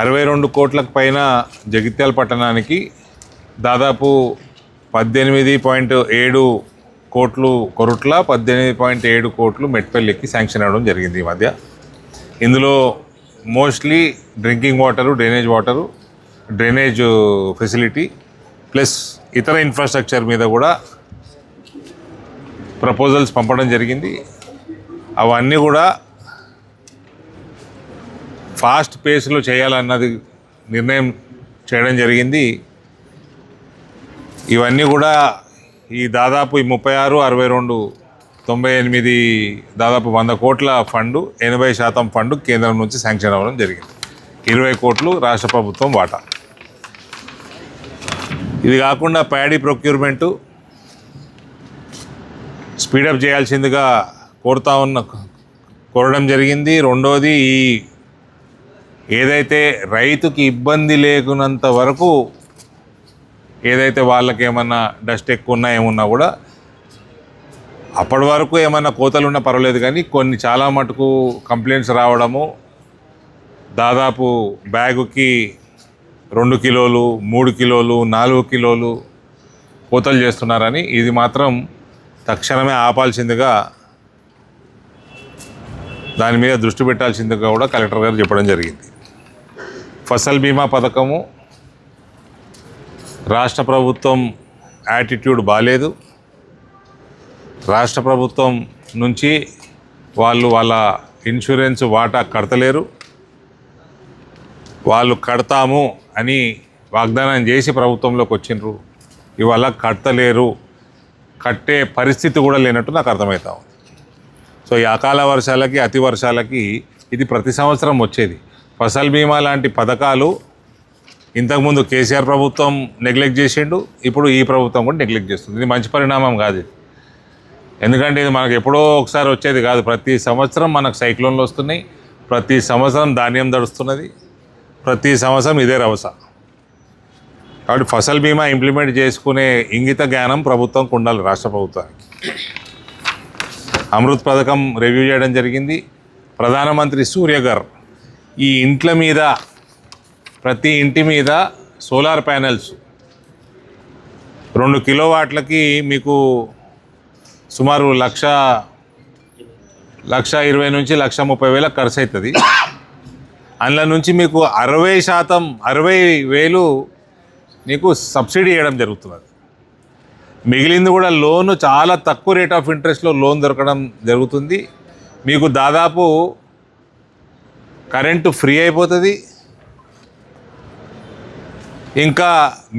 అరవై రెండు కోట్లకు పైన జగిత్యాల పట్టణానికి దాదాపు పద్దెనిమిది పాయింట్ ఏడు కోట్లు కొరుట్ల పద్దెనిమిది పాయింట్ ఏడు కోట్లు మెట్పల్లికి శాంక్షన్ అవ్వడం జరిగింది ఈ మధ్య. ఇందులో mostly drinking water drainage water drainage facility plus ఇతర ఇన్ఫ్రాస్ట్రక్చర్ మీద కూడా ప్రపోజల్స్ పంపడం జరిగింది. అవన్నీ కూడా ఫాస్ట్ పేస్లో చేయాలన్నది నిర్ణయం చేయడం జరిగింది. ఇవన్నీ కూడా ఈ దాదాపు ఈ ముప్పై ఆరు అరవై రెండు తొంభై ఎనిమిది దాదాపు వంద కోట్ల ఫండు ఎనభై శాతం ఫండు కేంద్రం నుంచి శాంక్షన్ అవ్వడం జరిగింది. ఇరవై కోట్లు రాష్ట్ర ప్రభుత్వం వాటా. ఇది కాకుండా ప్యాడీ ప్రొక్యూర్మెంటు స్పీడప్ చేయాల్సిందిగా కోరుతా ఉన్న కోరడం జరిగింది. రెండోది ఈ ఏదైతే రైతుకి ఇబ్బంది లేకున్నంత వరకు ఏదైతే వాళ్ళకి ఏమన్నా డస్ట్ ఎక్కువ ఉన్నా ఏమున్నా కూడా అప్పటి వరకు ఏమైనా కోతలు ఉన్నా పర్వాలేదు కానీ కొన్ని చాలా మటుకు కంప్లైంట్స్ రావడము దాదాపు బ్యాగుకి రెండు కిలోలు మూడు కిలోలు నాలుగు కిలోలు కోతలు చేస్తున్నారని ఇది మాత్రం తక్షణమే ఆపాల్సిందిగా దాని మీద దృష్టి పెట్టాల్సిందిగా కూడా కలెక్టర్ గారు చెప్పడం జరిగింది. ఫసల్ బీమా పథకము. రాష్ట్ర ప్రభుత్వం యాటిట్యూడ్ బాగాలేదు రాష్ట్ర ప్రభుత్వం నుంచి వాళ్ళు వాళ్ళ ఇన్సూరెన్స్ వాటా కడతలేరు. వాళ్ళు కడతాము అని వాగ్దానం చేసి ప్రభుత్వంలోకి వచ్చిండ్రు. ఇవాళ కడతలేరు. కట్టే పరిస్థితి కూడా లేనట్టు నాకు అర్థమవుతా ఉంది. సో ఈ అకాల వర్షాలకి అతి వర్షాలకి ఇది ప్రతి సంవత్సరం వచ్చేది. ఫసల్ బీమా లాంటి పథకాలు ఇంతకుముందు కేసీఆర్ ప్రభుత్వం నెగ్లెక్ట్ చేసిండు ఇప్పుడు ఈ ప్రభుత్వం కూడా నెగ్లెక్ట్ చేస్తుంది. ఇది మంచి పరిణామం కాదు ఇది. ఎందుకంటే ఇది మనకు ఎప్పుడో ఒకసారి వచ్చేది కాదు. ప్రతి సంవత్సరం మనకు సైక్లోన్లు వస్తున్నాయి. ప్రతి సంవత్సరం ధాన్యం దడుస్తున్నది ప్రతి సంవత్సరం ఇదే రవస. కాబట్టి ఫసల్ బీమా ఇంప్లిమెంట్ చేసుకునే ఇంగిత జ్ఞానం ప్రభుత్వంకు ఉండాలి రాష్ట్ర ప్రభుత్వానికి. అమృత్ పథకం రివ్యూ చేయడం జరిగింది. ప్రధానమంత్రి సూర్యగర్ ఈ ఇంట్ల మీద ప్రతి ఇంటి మీద సోలార్ ప్యానెల్స్. రెండు కిలోవాట్లకి మీకు సుమారు లక్ష లక్ష ఇరవై నుంచి లక్ష ముప్పై వేల ఖర్చు అవుతుంది అందులో నుంచి మీకు అరవై శాతం అరవై వేలు మీకు సబ్సిడీ ఇవ్వడం జరుగుతున్నది. మిగిలింది కూడా లోన్ చాలా తక్కువ రేట్ ఆఫ్ ఇంట్రెస్ట్లో లోన్ దొరకడం జరుగుతుంది. మీకు దాదాపు కరెంటు ఫ్రీ అయిపోతుంది. ఇంకా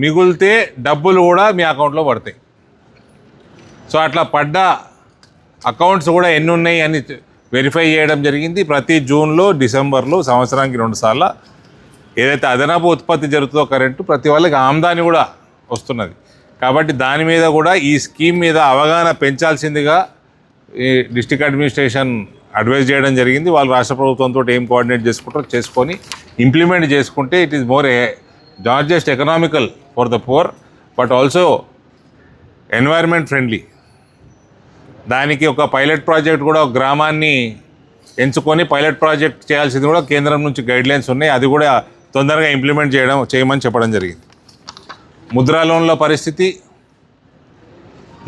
మిగిలితే డబ్బులు కూడా మీ అకౌంట్లో పడతాయి. సో అట్లా పడ్డ అకౌంట్స్ కూడా ఎన్ని ఉన్నాయి అని వెరిఫై చేయడం జరిగింది. ప్రతి జూన్లో డిసెంబర్లో సంవత్సరానికి రెండు సార్లు ఏదైతే అదనపు ఉత్పత్తి జరుగుతుందో కరెంటు ప్రతి వాళ్ళకి ఆమ్దాని కూడా వస్తున్నది. కాబట్టి దాని మీద కూడా ఈ స్కీమ్ మీద అవగాహన పెంచాల్సిందిగా ఈ డిస్టిక్ అడ్మినిస్ట్రేషన్ అడ్వైజ్ చేయడం జరిగింది. వాళ్ళు రాష్ట్ర ప్రభుత్వంతో ఏం కోఆర్డినేట్ చేసుకుంటారో చేసుకొని ఇంప్లిమెంట్ చేసుకుంటే it is more not just economical for the poor but also environment friendly. దానికి ఒక పైలట్ ప్రాజెక్ట్ కూడా ఒక గ్రామాన్ని ఎంచుకొని పైలట్ ప్రాజెక్ట్ చేయాల్సింది కూడా కేంద్రం నుంచి గైడ్లైన్స్ ఉన్నాయి. అది కూడా తొందరగా ఇంప్లిమెంట్ చేయడం చేయమని చెప్పడం జరిగింది. ముద్రా లోన్ల పరిస్థితి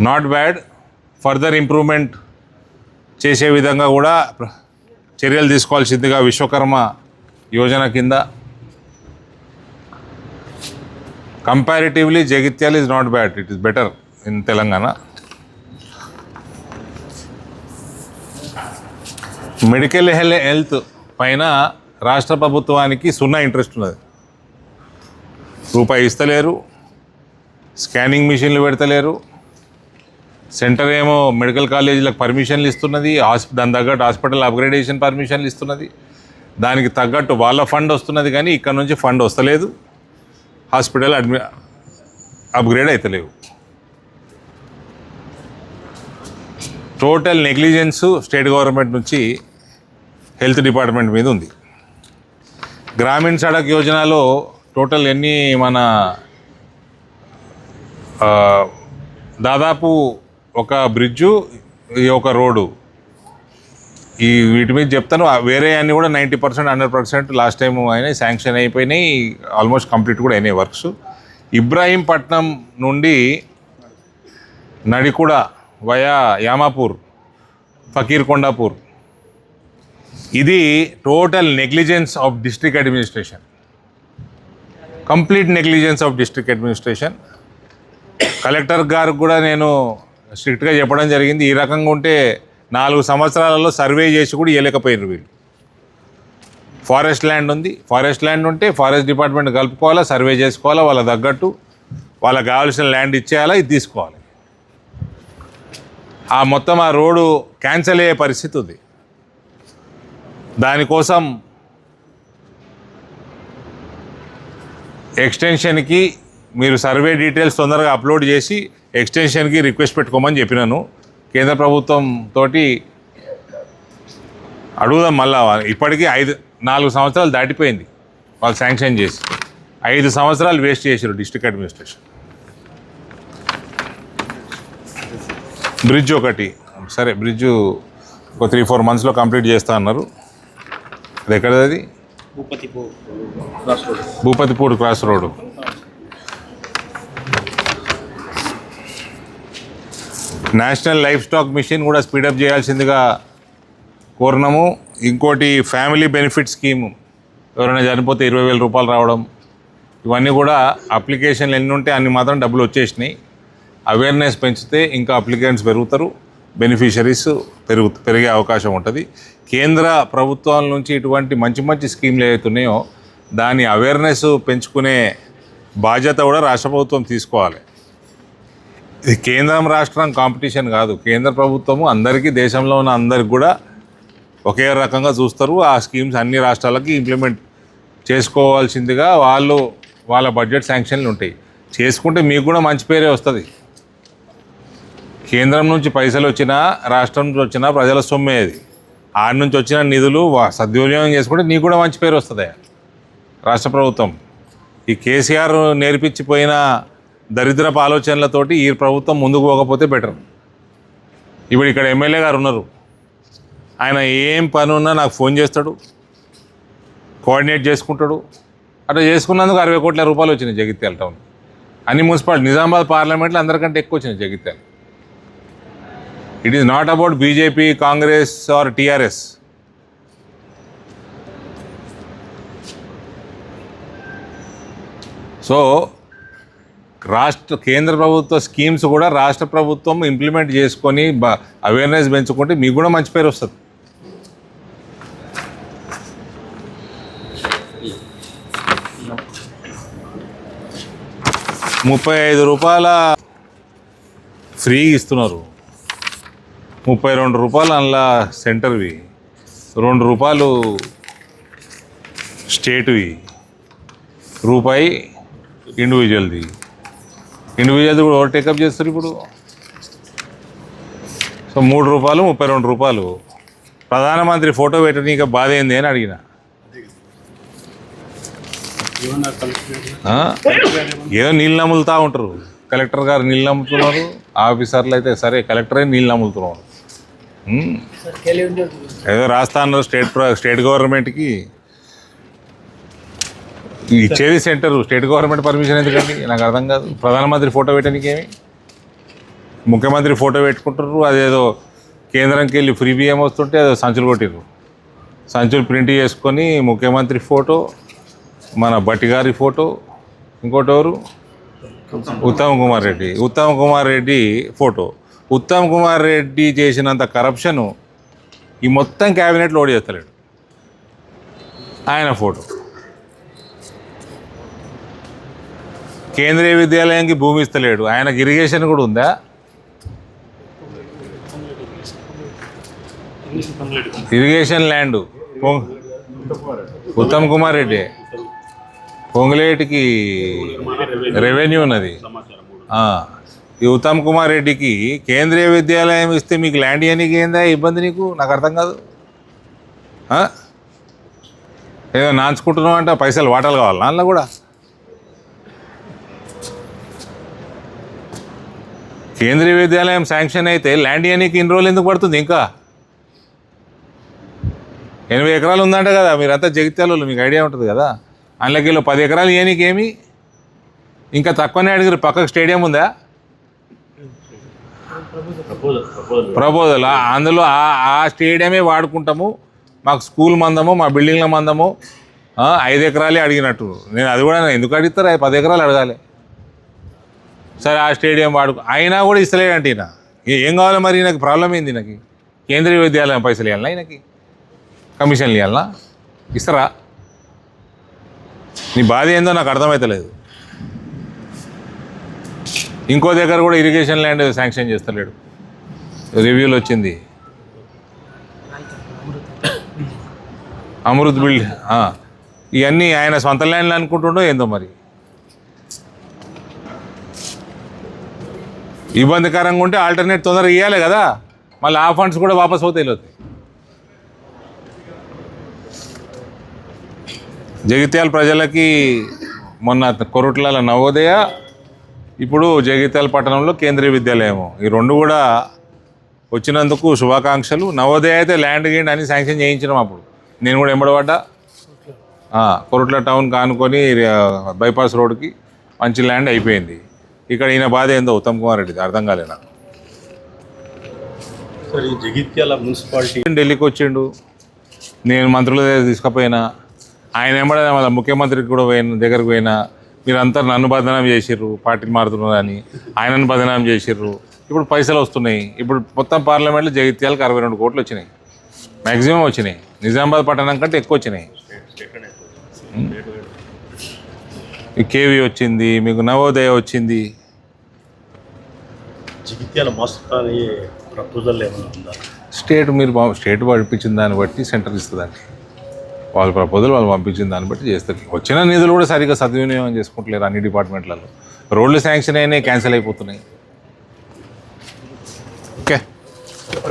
నాట్ బ్యాడ్ ఫర్దర్ ఇంప్రూవ్మెంట్ చేసే విధంగా కూడా చర్యలు తీసుకోవాల్సిందిగా విశ్వకర్మ యోజన కింద comparatively Jagtial is not bad it is better in Telangana. Medical health health పైన రాష్ట్ర ప్రభుత్వానికి సున్నా ఇంట్రెస్ట్ ఉన్నది. రూపాయి ఇస్తలేరు స్కానింగ్ మిషన్లు పెడతలేరు సెంటర్ ఏమో మెడికల్ కాలేజీలకు పర్మిషన్లు ఇస్తున్నది దాని తగ్గట్టు హాస్పిటల్ అప్గ్రేడేషన్ పర్మిషన్లు ఇస్తున్నది. దానికి తగ్గట్టు వాళ్ళ ఫండ్ వస్తున్నది కానీ ఇక్కడ నుంచి ఫండ్ వస్తలేదు. హాస్పిటల్ అడ్మి అప్గ్రేడ్ అవుతలేవు టోటల్ నెగ్లిజెన్స్ స్టేట్ గవర్నమెంట్ నుంచి హెల్త్ డిపార్ట్మెంట్ మీద ఉంది. గ్రామీణ సడక్ యోజనలో టోటల్ ఎన్ని మన దాదాపు ఒక బ్రిడ్జు ఈ ఒక రోడ్డు. ఈ వీటి మీద చెప్తాను వేరే అన్ని కూడా ninety percent hundred percent last time అయినా శాంక్షన్ అయిపోయినాయి ఆల్మోస్ట్ కంప్లీట్ కూడా అయినాయి వర్క్స్. ఇబ్రాహీంపట్నం నుండి నడికుడ వయా యామాపూర్ ఫకీర్ కొండాపూర్ ఇది total negligence of district administration. Complete negligence of district administration. Collector గారికి కూడా నేను స్ట్రిక్ట్గా చెప్పడం జరిగింది. ఈ రకంగా ఉంటే నాలుగు సంవత్సరాలలో సర్వే చేసి కూడా ఇవ్వలేకపోయినారు వీళ్ళు. ఫారెస్ట్ ల్యాండ్ ఉంది. ఫారెస్ట్ ల్యాండ్ ఉంటే ఫారెస్ట్ డిపార్ట్మెంట్ కలుపుకోవాలా సర్వే చేసుకోవాలా వాళ్ళ తగ్గట్టు వాళ్ళకి కావాల్సిన ల్యాండ్ ఇచ్చేయాలా ఇది తీసుకోవాలి. ఆ మొత్తం ఆ రోడ్డు క్యాన్సిల్ అయ్యే పరిస్థితి ఉంది. దానికోసం ఎక్స్టెన్షన్కి మీరు సర్వే డీటెయిల్స్ తొందరగా అప్లోడ్ చేసి ఎక్స్టెన్షన్కి రిక్వెస్ట్ పెట్టుకోమని చెప్పినాను. కేంద్ర ప్రభుత్వం తోటి అడుగుదాం మళ్ళా. ఇప్పటికీ ఐదు నాలుగు సంవత్సరాలు దాటిపోయింది వాళ్ళు శాంక్షన్ చేసి. ఐదు సంవత్సరాలు వేస్ట్ చేశారు డిస్ట్రిక్ట్ అడ్మినిస్ట్రేషన్. బ్రిడ్జ్ ఒకటి. సరే బ్రిడ్జ్ ఒక త్రీ ఫోర్ మంత్స్లో కంప్లీట్ చేస్తా అన్నారు. అది ఎక్కడది అది? భూపతి పో cross road. Bhupathipur cross road. National life stock mission కూడా స్పీడప్ చేయాల్సిందిగా కోరినాము ఇంకోటి ఫ్యామిలీ బెనిఫిట్ స్కీమ్. ఎవరైనా చనిపోతే ఇరవై వేల రూపాయలు రావడం. ఇవన్నీ కూడా అప్లికేషన్లు ఎన్ని ఉంటే అన్ని మాత్రం డబ్బులు వచ్చేసినాయి. అవేర్నెస్ పెంచితే ఇంకా అప్లికెంట్స్ పెరుగుతారు. బెనిఫిషరీస్ పెరుగు పెరిగే అవకాశం ఉంటుంది. కేంద్ర ప్రభుత్వాల నుంచి ఇటువంటి మంచి మంచి స్కీమ్లు ఏవైతున్నాయో దాని అవేర్నెస్ పెంచుకునే బాధ్యత కూడా రాష్ట్ర ప్రభుత్వం తీసుకోవాలి. ఇది కేంద్రం రాష్ట్రం కాంపిటీషన్ కాదు. కేంద్ర ప్రభుత్వము అందరికీ దేశంలో ఉన్న అందరికి కూడా ఒకే రకంగా చూస్తారు. ఆ స్కీమ్స్ అన్ని రాష్ట్రాలకి ఇంప్లిమెంట్ చేసుకోవాల్సిందిగా వాళ్ళు వాళ్ళ బడ్జెట్ శాంక్షన్లు ఉంటాయి. చేసుకుంటే మీకు కూడా మంచి పేరే వస్తుంది. కేంద్రం నుంచి పైసలు వచ్చినా రాష్ట్రం నుంచి వచ్చినా ప్రజల సొమ్మే అది. ఆడి నుంచి వచ్చిన నిధులు సద్వినియోగం చేసుకుంటే నీకు కూడా మంచి పేరు వస్తుంది. రాష్ట్ర ప్రభుత్వం. ఈ కేసీఆర్ నేర్పించిపోయిన దరిద్రపు ఆలోచనలతోటి ఈ ప్రభుత్వం ముందుకు పోకపోతే బెటర్ ఇప్పుడు ఇక్కడ ఎమ్మెల్యే గారు ఉన్నారు. ఆయన ఏం పని ఉన్నా నాకు ఫోన్ చేస్తాడు. కోఆర్డినేట్ చేసుకుంటాడు. అట్లా చేసుకున్నందుకు అరవై కోట్ల రూపాయలు వచ్చినాయి జగిత్యాల టౌన్. అన్ని మున్సిపాలిటీ నిజామాబాద్ పార్లమెంట్లో అందరికంటే ఎక్కువ వచ్చినాయి Jagtial. It is not about BJP Congress or TRS so రాష్ట్ర కేంద్ర ప్రభుత్వ స్కీమ్స్ కూడా రాష్ట్ర ప్రభుత్వం ఇంప్లిమెంట్ చేసుకొని అవేర్నెస్ పెంచుకుంటే మీకు కూడా మంచి పేరు వస్తుంది. ముప్పై ఐదు రూపాయల ఫ్రీ ఇస్తున్నారు. ముప్పై రెండు రూపాయలు అందులో సెంటర్వి రెండు రూపాయలు స్టేట్వి రూపాయి ఇండివిజువల్ది ఇండివిజువల్ది కూడా ఎవరు టేకప్ చేస్తారు ఇప్పుడు? సో మూడు రూపాయలు ముప్పై రెండు రూపాయలు. ప్రధానమంత్రి ఫోటో పెట్టనీక బాధ ఏంది అని అడిగిన? ఏదో నీళ్ళు నమ్ములుతూ ఉంటారు. కలెక్టర్ గారు నీళ్ళు నమ్ముతున్నారు ఆఫీసర్లు అయితే సరే కలెక్టరే నీళ్ళు నమ్ముతున్నారు. ఏదో రాస్తా అన్నారు స్టేట్ స్టేట్ గవర్నమెంట్కి ఇచ్చేది సెంటర్ స్టేట్ గవర్నమెంట్ పర్మిషన్ ఎందుకండి? నాకు అర్థం కాదు. ప్రధానమంత్రి ఫోటో పెట్టడానికి ఏమి? ముఖ్యమంత్రి ఫోటో పెట్టుకుంటారు అదేదో కేంద్రంకి వెళ్ళి ఫ్రీ బియ్యం వస్తుంటే అదో సంచులు కొట్టిరు సంచులు ప్రింట్ చేసుకొని ముఖ్యమంత్రి ఫోటో మన బట్టి గారి ఫోటో ఇంకోటి ఎవరు? ఉత్తమ్ కుమార్ రెడ్డి. ఉత్తమ్ కుమార్ రెడ్డి ఫోటో. ఉత్తమ్ కుమార్ రెడ్డి చేసినంత కరప్షను ఈ మొత్తం క్యాబినెట్ లోడ్ చేస్తలేడు. ఆయన ఫోటో. కేంద్రీయ విద్యాలయానికి భూమి ఇస్తలేడు. ఆయనకు ఇరిగేషన్ కూడా ఉందా? Irrigation land Uttam Kumar Reddy. పొంగులేటికి revenue ఉన్నది. ఈ ఉత్తమ్ కుమార్ రెడ్డికి కేంద్రీయ విద్యాలయం ఇస్తే మీకు ల్యాండ్ ఇవ్వడానికి ఏందా ఇబ్బంది నీకు? నాకు అర్థం కాదు. ఏదో నాంచుకుంటున్నావు అంటే పైసలు వాటాలు కావాలి? అందులో కూడా. కేంద్రీయ విద్యాలయం శాంక్షన్ అయితే ల్యాండ్ ఇవ్వడానికి ఇన్ని రోజులు ఎందుకు పడుతుంది ఇంకా? ఎనభై ఎకరాలు ఉందంట కదా మీరంతా జగిత్యాలలో మీకు ఐడియా ఉంటుంది కదా? అందులోకి పది ఎకరాలు ఏమి? ఇంకా తక్కువనే అడిగారు పక్కకు స్టేడియం ఉందా? ప్రపోజల్ అందులో ఆ ఆ స్టేడియమే వాడుకుంటాము మాకు స్కూల్ మందము మా బిల్డింగ్ల మందము ఐదు ఎకరాలే అడిగినట్టు. నేను అది కూడా ఎందుకు అడుగుతారు? పది ఎకరాలు అడగాలి. సరే ఆ స్టేడియం వాడుకు అయినా కూడా ఇస్తలేడంటే ఈయన. ఏం కావాలి మరి నాకు ప్రాబ్లం ఏంది నాకు కేంద్రీయ విద్యాలయం పైసలు ఇవ్వాలా ఈయనకి? కమిషన్లు ఇవ్వాలనా ఇస్తారా? నీ బాధ ఏందో నాకు అర్థమవుతలేదు ఇంకో దగ్గర కూడా ఇరిగేషన్ ల్యాండ్ శాంక్షన్ చేస్తలేడు. రివ్యూలు వచ్చింది. అమృత్ బిల్డ్ ఇవన్నీ ఆయన సొంత ల్యాండ్లు అనుకుంటుండో ఏందో మరి? ఇబ్బందికరంగా ఉంటే ఆల్టర్నేట్ తొందరగా ఇవ్వాలి కదా. మళ్ళీ ఆ ఫండ్స్ కూడా వాపస్ అవుతాయి వెళ్ళొద్దు జగిత్యాల ప్రజలకి మొన్న కొరుట్లాల నవోదయ ఇప్పుడు జగిత్యాల పట్టణంలో కేంద్రీయ విద్యాలయం. ఈ రెండు కూడా వచ్చినందుకు శుభాకాంక్షలు. నవోదయ అయితే ల్యాండ్ గేండ్ అని శాంక్షన్ చేయించినాం అప్పుడు. నేను కూడా ఎంబడబడ్డా. కొరుట్ల టౌన్ కానుకొని బైపాస్ రోడ్కి మంచి ల్యాండ్ అయిపోయింది. ఇక్కడ ఈయన బాధ ఏందో ఉత్తమ్ కుమార్ రెడ్డిది అర్థం కాలే నాకు సార్ ఈ జగిత్యాల మున్సిపాలిటీ ఢిల్లీకి వచ్చిండు నేను మంత్రుల దగ్గర తీసుకుపోయినా ఆయన ఎంబడే మళ్ళీ ముఖ్యమంత్రికి కూడా పోయిన దగ్గరకు పోయినా మీరంతా నన్ను బదనాం చేసిర్రు పార్టీని మారుతున్నారు అని ఆయనను బదనాం చేసిర్రు. ఇప్పుడు పైసలు వస్తున్నాయి ఇప్పుడు మొత్తం పార్లమెంట్లో జగిత్యాలకు అరవై రెండు కోట్లు వచ్చినాయి. మ్యాక్సిమం వచ్చినాయి. నిజామాబాద్ పట్టణం కంటే ఎక్కువ వచ్చినాయి. కేవీ వచ్చింది మీకు నవోదయ వచ్చింది. జగిత్యాల మాస్టర్ అని ప్రపోజల్ ఏమైనా ఉందా? స్టేట్ మీరు స్టేట్ పంపించిన దాన్ని బట్టి సెంటర్ ఇస్తుందండి. వాళ్ళ ప్రపోజల్ వాళ్ళు పంపించిన దాన్ని బట్టి చేస్తారు. వచ్చిన నిధులు కూడా సరిగ్గా సద్వినియోగం చేసుకుంటలేరు అన్ని డిపార్ట్మెంట్లలో. రోడ్లు శాంక్షన్ అయినాయి క్యాన్సిల్ అయిపోతున్నాయి.